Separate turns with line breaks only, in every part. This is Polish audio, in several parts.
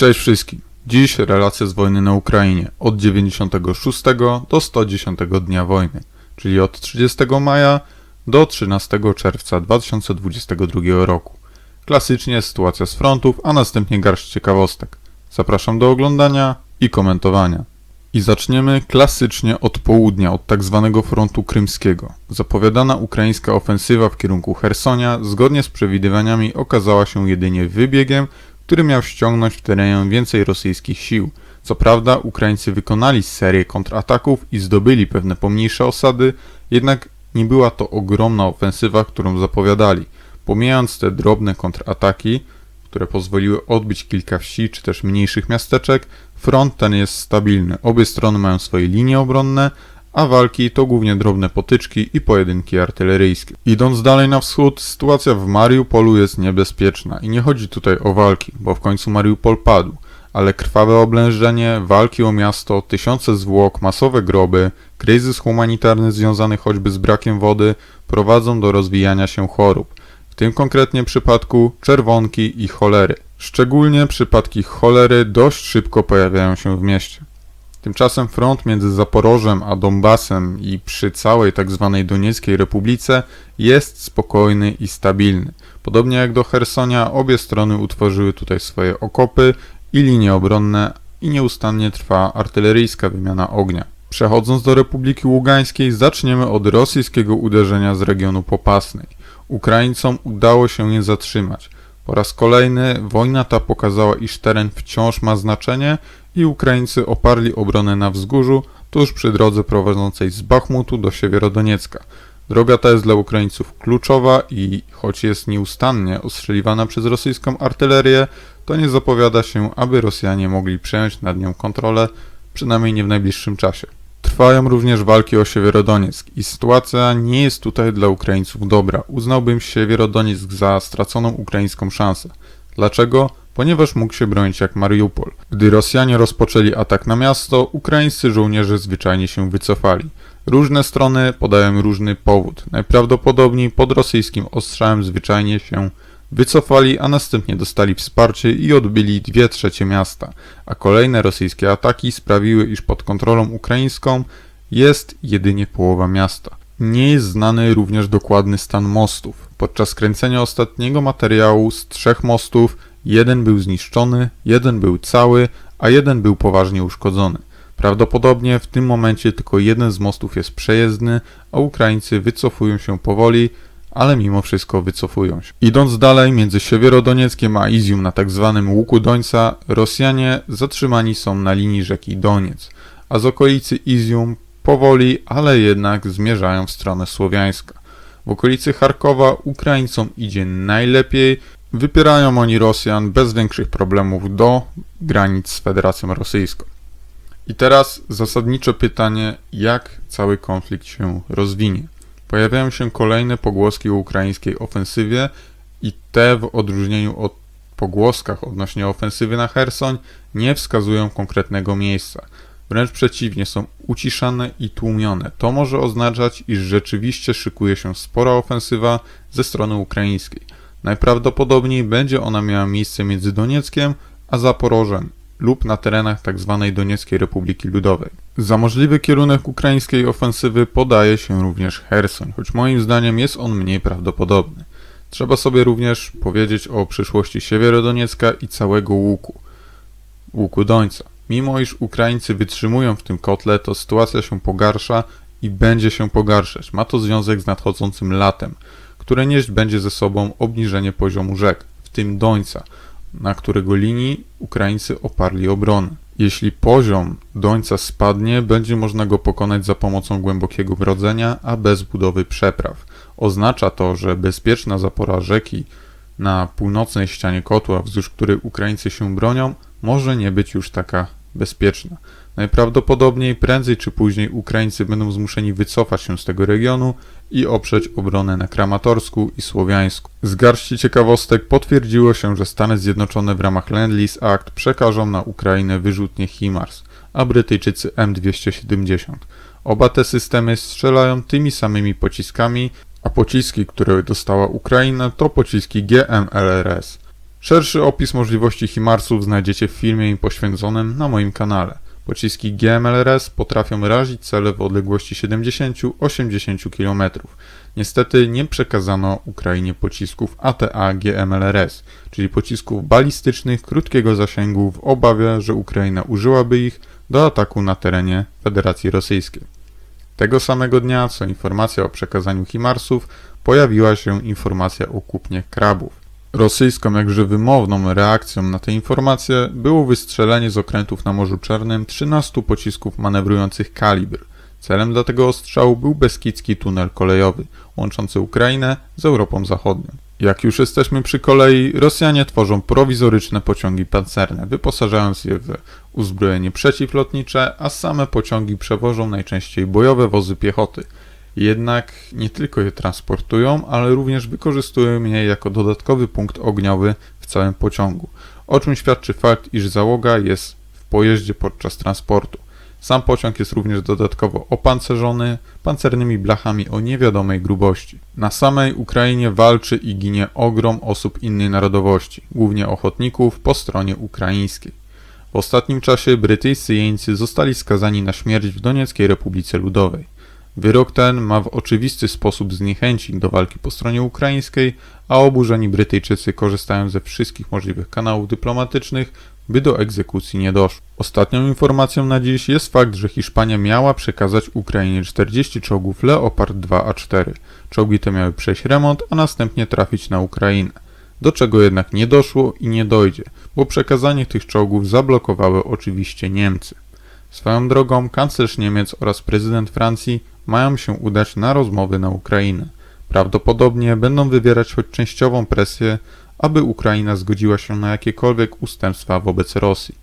Cześć wszystkim. Dziś relacja z wojny na Ukrainie od 96 do 110 dnia wojny, czyli od 30 maja do 13 czerwca 2022 roku. Klasycznie sytuacja z frontów, a następnie garść ciekawostek. Zapraszam do oglądania i komentowania. I zaczniemy klasycznie od południa, od tak zwanego frontu krymskiego. Zapowiadana ukraińska ofensywa w kierunku Hersonia, zgodnie z przewidywaniami, okazała się jedynie wybiegiem, który miał ściągnąć w teren więcej rosyjskich sił. Co prawda, Ukraińcy wykonali serię kontrataków i zdobyli pewne pomniejsze osady, jednak nie była to ogromna ofensywa, którą zapowiadali. Pomijając te drobne kontrataki, które pozwoliły odbić kilka wsi czy też mniejszych miasteczek, front ten jest stabilny. Obie strony mają swoje linie obronne, a walki to głównie drobne potyczki i pojedynki artyleryjskie. Idąc dalej na wschód, sytuacja w Mariupolu jest niebezpieczna i nie chodzi tutaj o walki, bo w końcu Mariupol padł, ale krwawe oblężenie, walki o miasto, tysiące zwłok, masowe groby, kryzys humanitarny związany choćby z brakiem wody prowadzą do rozwijania się chorób, w tym konkretnie przypadku czerwonki i cholery. Szczególnie przypadki cholery dość szybko pojawiają się w mieście. Tymczasem front między Zaporożem a Donbasem i przy całej tzw. Donieckiej Republice jest spokojny i stabilny. Podobnie jak do Hersonia, obie strony utworzyły tutaj swoje okopy i linie obronne i nieustannie trwa artyleryjska wymiana ognia. Przechodząc do Republiki Ługańskiej, zaczniemy od rosyjskiego uderzenia z regionu Popasnej. Ukraińcom udało się je zatrzymać. Po raz kolejny wojna ta pokazała, iż teren wciąż ma znaczenie i Ukraińcy oparli obronę na wzgórzu tuż przy drodze prowadzącej z Bachmutu do Siewierodoniecka. Droga ta jest dla Ukraińców kluczowa i choć jest nieustannie ostrzeliwana przez rosyjską artylerię, to nie zapowiada się, aby Rosjanie mogli przejąć nad nią kontrolę, przynajmniej nie w najbliższym czasie. Trwają również walki o Siewierodonieck i sytuacja nie jest tutaj dla Ukraińców dobra. Uznałbym Siewierodonieck za straconą ukraińską szansę. Dlaczego? Ponieważ mógł się bronić jak Mariupol. Gdy Rosjanie rozpoczęli atak na miasto, ukraińscy żołnierze zwyczajnie się wycofali. Różne strony podają różny powód. Najprawdopodobniej pod rosyjskim ostrzałem zwyczajnie się wycofali, a następnie dostali wsparcie i odbyli dwie trzecie miasta, a kolejne rosyjskie ataki sprawiły, iż pod kontrolą ukraińską jest jedynie połowa miasta. Nie jest znany również dokładny stan mostów. Podczas kręcenia ostatniego materiału z trzech mostów jeden był zniszczony, jeden był cały, a jeden był poważnie uszkodzony. Prawdopodobnie w tym momencie tylko jeden z mostów jest przejezdny, a Ukraińcy wycofują się powoli, ale mimo wszystko wycofują się. Idąc dalej między Siewierodonieckiem a Izium na tak zwanym łuku Dońca, Rosjanie zatrzymani są na linii rzeki Doniec, a z okolicy Izium powoli, ale jednak zmierzają w stronę słowiańska. W okolicy Charkowa Ukraińcom idzie najlepiej, wypierają oni Rosjan bez większych problemów do granic z Federacją Rosyjską. I teraz zasadnicze pytanie, jak cały konflikt się rozwinie. Pojawiają się kolejne pogłoski o ukraińskiej ofensywie i te w odróżnieniu od pogłoskach odnośnie ofensywy na Hersoń nie wskazują konkretnego miejsca. Wręcz przeciwnie, są uciszane i tłumione. To może oznaczać, iż rzeczywiście szykuje się spora ofensywa ze strony ukraińskiej. Najprawdopodobniej będzie ona miała miejsce między Donieckiem a Zaporożem lub na terenach tzw. Donieckiej Republiki Ludowej. Za możliwy kierunek ukraińskiej ofensywy podaje się również Hersoń, choć moim zdaniem jest on mniej prawdopodobny. Trzeba sobie również powiedzieć o przyszłości Siewierodoniecka i całego łuku, łuku Dońca. Mimo iż Ukraińcy wytrzymują w tym kotle, to sytuacja się pogarsza i będzie się pogarszać. Ma to związek z nadchodzącym latem, które nieść będzie ze sobą obniżenie poziomu rzek, w tym Dońca, na którego linii Ukraińcy oparli obronę. Jeśli poziom Dońca spadnie, będzie można go pokonać za pomocą głębokiego brodzenia, a bez budowy przepraw. Oznacza to, że bezpieczna zapora rzeki na północnej ścianie kotła, wzdłuż której Ukraińcy się bronią, może nie być już taka bezpieczna. Najprawdopodobniej prędzej czy później Ukraińcy będą zmuszeni wycofać się z tego regionu i oprzeć obronę na Kramatorsku i Słowiańsku. Z garści ciekawostek potwierdziło się, że Stany Zjednoczone w ramach Land-Lease Act przekażą na Ukrainę wyrzutnie HIMARS, a Brytyjczycy M270. Oba te systemy strzelają tymi samymi pociskami, a pociski, które dostała Ukraina, to pociski GMLRS. Szerszy opis możliwości HIMARSów znajdziecie w filmie im poświęconym na moim kanale. Pociski GMLRS potrafią razić cele w odległości 70-80 km. Niestety nie przekazano Ukrainie pocisków ATA GMLRS, czyli pocisków balistycznych krótkiego zasięgu w obawie, że Ukraina użyłaby ich do ataku na terenie Federacji Rosyjskiej. Tego samego dnia, co informacja o przekazaniu HIMARSów, pojawiła się informacja o kupnie krabów. Rosyjską, jakże wymowną reakcją na tę informację było wystrzelenie z okrętów na Morzu Czarnym 13 pocisków manewrujących kalibr. Celem dla tego ostrzału był Beskidzki tunel kolejowy, łączący Ukrainę z Europą Zachodnią. Jak już jesteśmy przy kolei, Rosjanie tworzą prowizoryczne pociągi pancerne, wyposażając je w uzbrojenie przeciwlotnicze, a same pociągi przewożą najczęściej bojowe wozy piechoty. Jednak nie tylko je transportują, ale również wykorzystują je jako dodatkowy punkt ogniowy w całym pociągu, o czym świadczy fakt, iż załoga jest w pojeździe podczas transportu. Sam pociąg jest również dodatkowo opancerzony pancernymi blachami o niewiadomej grubości. Na samej Ukrainie walczy i ginie ogrom osób innej narodowości, głównie ochotników po stronie ukraińskiej. W ostatnim czasie brytyjscy jeńcy zostali skazani na śmierć w Donieckiej Republice Ludowej. Wyrok ten ma w oczywisty sposób zniechęcić do walki po stronie ukraińskiej, a oburzeni Brytyjczycy korzystają ze wszystkich możliwych kanałów dyplomatycznych, by do egzekucji nie doszło. Ostatnią informacją na dziś jest fakt, że Hiszpania miała przekazać Ukrainie 40 czołgów Leopard 2A4. Czołgi te miały przejść remont, a następnie trafić na Ukrainę. Do czego jednak nie doszło i nie dojdzie, bo przekazanie tych czołgów zablokowały oczywiście Niemcy. Swoją drogą kanclerz Niemiec oraz prezydent Francji mają się udać na rozmowy na Ukrainę. Prawdopodobnie będą wywierać choć częściową presję, aby Ukraina zgodziła się na jakiekolwiek ustępstwa wobec Rosji.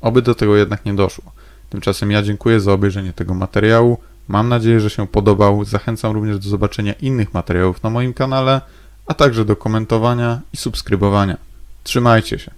Oby do tego jednak nie doszło. Tymczasem ja dziękuję za obejrzenie tego materiału. Mam nadzieję, że się podobał. Zachęcam również do zobaczenia innych materiałów na moim kanale, a także do komentowania i subskrybowania. Trzymajcie się.